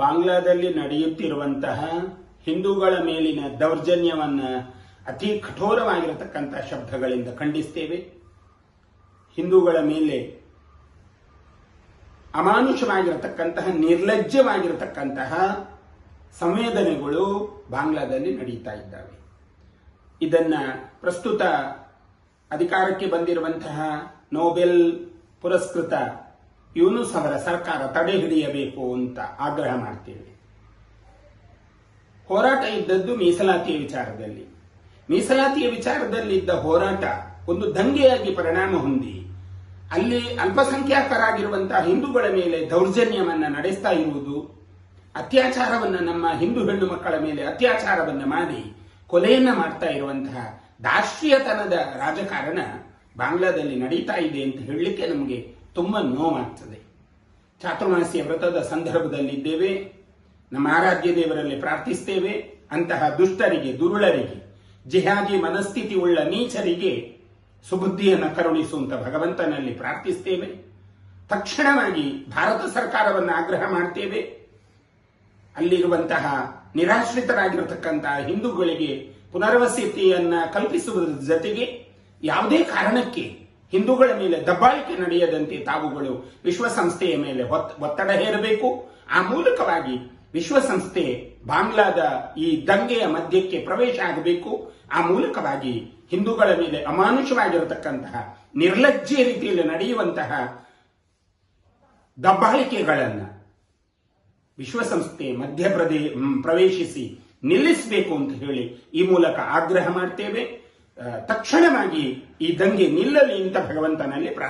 ಬಾಂಗ್ಲಾದಲ್ಲಿ ನಡೆಯುತ್ತಿರುವಂತಹ ಹಿಂದೂಗಳ ಮೇಲಿನ ದೌರ್ಜನ್ಯವನ್ನು ಅತಿ ಕಠೋರವಾಗಿರತಕ್ಕಂತಹ ಶಬ್ದಗಳಿಂದ ಖಂಡಿಸ್ತೇವೆ. ಹಿಂದೂಗಳ ಮೇಲೆ ಅಮಾನುಷವಾಗಿರತಕ್ಕಂತಹ, ನಿರ್ಲಜ್ಜವಾಗಿರತಕ್ಕಂತಹ ಸಂವೇದನೆಗಳು ಬಾಂಗ್ಲಾದಲ್ಲಿ ನಡೀತಾ ಇದ್ದಾವೆ. ಇದನ್ನ ಪ್ರಸ್ತುತ ಅಧಿಕಾರಕ್ಕೆ ಬಂದಿರುವಂತಹ ನೋಬೆಲ್ ಪುರಸ್ಕೃತ ಯೂನುಸ್ ಅವರ ಸರ್ಕಾರ ತಡೆ ಹಿಡಿಯಬೇಕು ಅಂತ ಆಗ್ರಹ ಮಾಡ್ತೇವೆ. ಹೋರಾಟ ಇದ್ದದ್ದು ಮೀಸಲಾತಿಯ ವಿಚಾರದಲ್ಲಿ. ಮೀಸಲಾತಿಯ ವಿಚಾರದಲ್ಲಿ ಇದ್ದ ಹೋರಾಟ ಒಂದು ದಂಗೆಯಾಗಿ ಪರಿಣಾಮ ಹೊಂದಿ, ಅಲ್ಲಿ ಅಲ್ಪಸಂಖ್ಯಾತರಾಗಿರುವಂತಹ ಹಿಂದೂಗಳ ಮೇಲೆ ದೌರ್ಜನ್ಯವನ್ನ ನಡೆಸ್ತಾ ಇರುವುದು, ಅತ್ಯಾಚಾರವನ್ನ ನಮ್ಮ ಹಿಂದೂ ಹೆಣ್ಣು ಮಕ್ಕಳ ಮೇಲೆ ಅತ್ಯಾಚಾರವನ್ನು ಮಾಡಿ ಕೊಲೆಯನ್ನ ಮಾಡ್ತಾ ಇರುವಂತಹ ದಾಶ್ರೀಯತನದ ರಾಜಕಾರಣ ಬಾಂಗ್ಲಾದಲ್ಲಿ ನಡೀತಾ ಇದೆ ಅಂತ ಹೇಳಲಿಕ್ಕೆ ನಮಗೆ ತುಂಬಾ ನೋವಾಗ್ತದೆ ಚಾತುರ್ಮಾಸ್ಯ ವ್ರತದ ಸಂದರ್ಭದಲ್ಲಿದ್ದೇವೆ, ನಮ್ಮ ಆರಾಧ್ಯ ದೇವರಲ್ಲಿ ಪ್ರಾರ್ಥಿಸ್ತೇವೆ, ಅಂತಹ ದುಷ್ಟರಿಗೆ, ದುರುಳರಿಗೆ, ಜಿಹಾದಿ ಮನಸ್ಥಿತಿ ಉಳ್ಳ ನೀಚರಿಗೆ ಸುಬುದ್ಧಿಯನ್ನು ಕರುಣಿಸುವಂತ ಭಗವಂತನಲ್ಲಿ ಪ್ರಾರ್ಥಿಸ್ತೇವೆ. ತಕ್ಷಣವಾಗಿ ಭಾರತ ಸರ್ಕಾರವನ್ನು ಆಗ್ರಹ ಮಾಡ್ತೇವೆ. ಅಲ್ಲಿರುವಂತಹ ನಿರಾಶ್ರಿತರಾಗಿರತಕ್ಕಂತಹ ಹಿಂದೂಗಳಿಗೆ ಪುನರ್ವಸತಿಯನ್ನ ಕಲ್ಪಿಸುವುದರ ಜೊತೆಗೆ ಯಾವುದೇ ಕಾರಣಕ್ಕೆ ಹಿಂದೂಗಳ ಮೇಲೆ ದಬ್ಬಾಳಿಕೆ ನಡೆಯದಂತೆ ತಾವುಗಳು ವಿಶ್ವಸಂಸ್ಥೆಯ ಮೇಲೆ ಒತ್- ಒತ್ತಡ ಹೇರಬೇಕು. ಆ ಮೂಲಕವಾಗಿ ವಿಶ್ವಸಂಸ್ಥೆ ಬಾಂಗ್ಲಾದ ಈ ದಂಗೆಯ ಮಧ್ಯಕ್ಕೆ ಪ್ರವೇಶ ಆಗಬೇಕು. ಆ ಮೂಲಕವಾಗಿ ಹಿಂದೂಗಳ ಮೇಲೆ ಅಮಾನುಷವಾಗಿರತಕ್ಕಂತಹ ನಿರ್ಲಜ್ಜೆ ರೀತಿಯಲ್ಲಿ ನಡೆಯುವಂತಹ ದಬ್ಬಾಳಿಕೆಗಳನ್ನು ವಿಶ್ವಸಂಸ್ಥೆ ಮಧ್ಯಪ್ರದೇ, ಪ್ರವೇಶಿಸಿ ನಿಲ್ಲಿಸಬೇಕು ಅಂತ ಹೇಳಿ ಈ ಮೂಲಕ ಆಗ್ರಹ ಮಾಡ್ತೇವೆ. ತಕ್ಷಣವಾಗಿ ಈ ದಂಗೆ ನಿಲ್ಲಲಿ ಅಂತ ಭಗವಂತನಲ್ಲಿ ಪ್ರಾರ್ಥನೆ